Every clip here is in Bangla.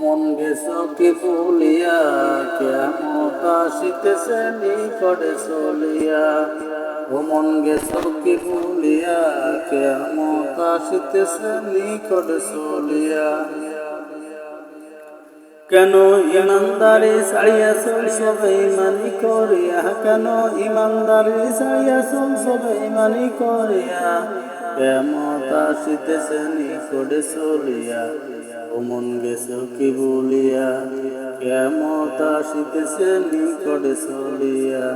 মন গেছ কি ভুলিয়া? কেমত আসিতেছে নিকটে চলিয়া। ও মন গেছ কি ভুলিয়া? কেমত আসিতেছে নিকটে চলিয়া। কেন ইমানদারি ছাড়িয়া চল সবাই মানি করিয়া? কেন ইমানদারি ছাড়িয়া চল সবাই মানি করিয়া? কেমত আসিতেছে নিকটে চলিয়া মন গেছ কি বলিয়া? কেমত আসিতেছে নিকটে চলিয়া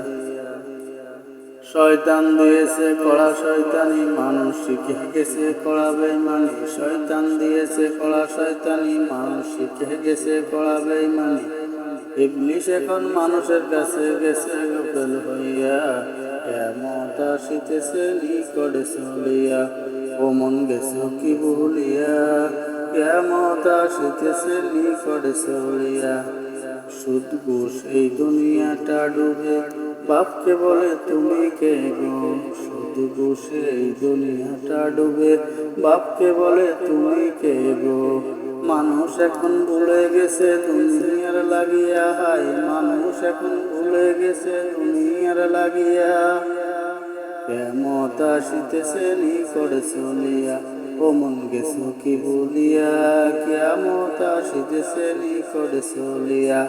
শয়তান দিয়েছে কড়া শয়তানি, মানুষ শিখে গেছে কড়া বেমানি শয়তান দিয়েছে কড়া শয়তানি, মানুষ শিখে গেছে কড়া বেমানি ইবলিশ এখন মানুষের কাছে গেছে গোপেল হইয়া। কেমত আসিতেছে নিকটে চলিয়া, ও মন গেছে কি বলিয়া, কেমত আসিতেছে নিকটে চলিয়া। সুদ ঘুষ এই দুনিয়াটা ডুবে, বাপকে বলে তুমি কে গো? শুধু বসে এই দুনিয়াটা ডুবে, বাপকে বলে তুমি কে গো? মানুষ এখন ভুলে গেছে দুনিয়ার লাগিয়া হাই মানুষ এখন ভুলে গেছে দুনিয়ার লাগিয়া। কেমত আসিতেছে নিকটে চলিয়া। ও মন গেছো কি বলিয়া? কেমত আসিতেছে নিকটে চলিয়া।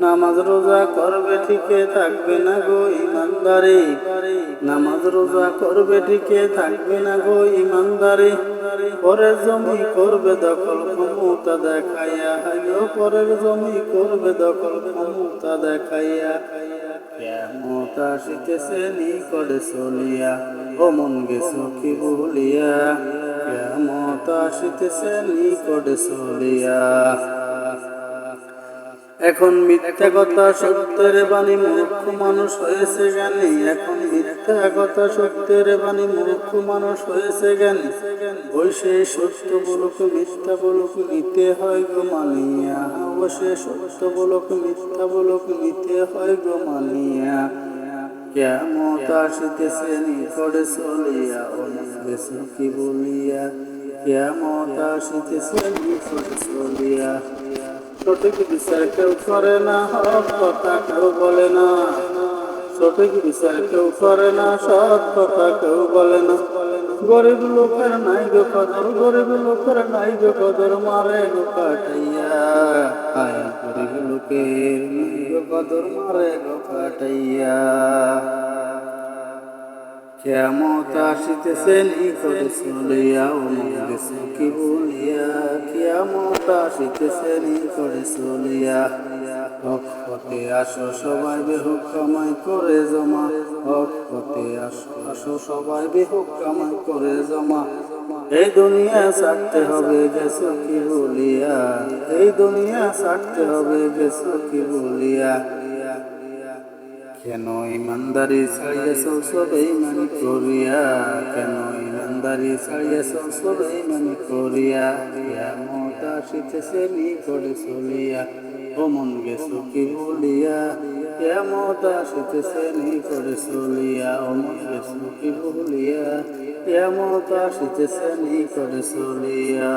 নামাজ রোজা করবে ঠিকে থাকবে না গো ইমানদারি। নামাজ রোজা করবে ঠিকে থাকবে না গো ইমানদারি। পরের জমি করবে দখল ক্ষমতা দেখাইয়া। হাইও পরের জমি করবে দখল ক্ষমতা দেখাইয়া। কেমত আসিতেছে নিকটে চলিয়া। ও মন গেছো কি বলিয়া? কেমত আসিতেছে নিকটে চলিয়া। এখন মিথ্যা কথা সত্যের বাণী মূর্খ মানুষ হয়েছে জ্ঞানী। এখন মিথ্যা কথা সত্যের বাণী মূর্খ মানুষ হয়েছে জ্ঞানী। ওই সে সত্য বলুক, মিথ্যা বলুক, নিতে হয় গো মানিয়া। ও সে সত্য বলুক, মিথ্যা বলুক, নিতে হয় গো মানিয়া। কেমত আসিতেছে নিকটে চলিয়া অনেক কি বলিয়া? কেমত আসিতেছে নিকটে চলিয়া? সঠিক বিচার কেউ করে না, সৎ কথা কেউ বলে না। সঠিক বিচার কেউ করে না, সৎ কথা কেউ বলে না। গরিব লোকের নাই গো কদর, গরিব লোকের নাই গো কদর, মারে গো কাটাইয়া। আয় গরিব লোকের নাই গো কদর মারে গো কাটাইয়া। কেমত আসিতেছে, নিকটে চলিয়া মন্দির কি বলিয়া। কেমত আসিতেছে, নিকটে চলিয়া। হকপতে আসো সবাই, বেহুক কামাই করে জমা। হকপতে আসো আসো সবাই, বেহুক কামাই করে জমা। এই দুনিয়া ছাড়তে হবে গেছো কি বলিয়া এই দুনিয়া ছাড়তে হবে গেছো কি বলিয়া। কেন ইমানদারি ছাড়িয়ে সব মানি করিয়া, কেন ইমানদারি ছাড়িয়ে সব মানি করিয়া কেমত আসিতেছে নিকটে চলিয়া, ও মন গেছো কি বলিয়া কেমত আসিতেছে নিকটে চলিয়া, ও মন ভুলিয়া কেমত আসিতেছে নিকটে চলিয়া।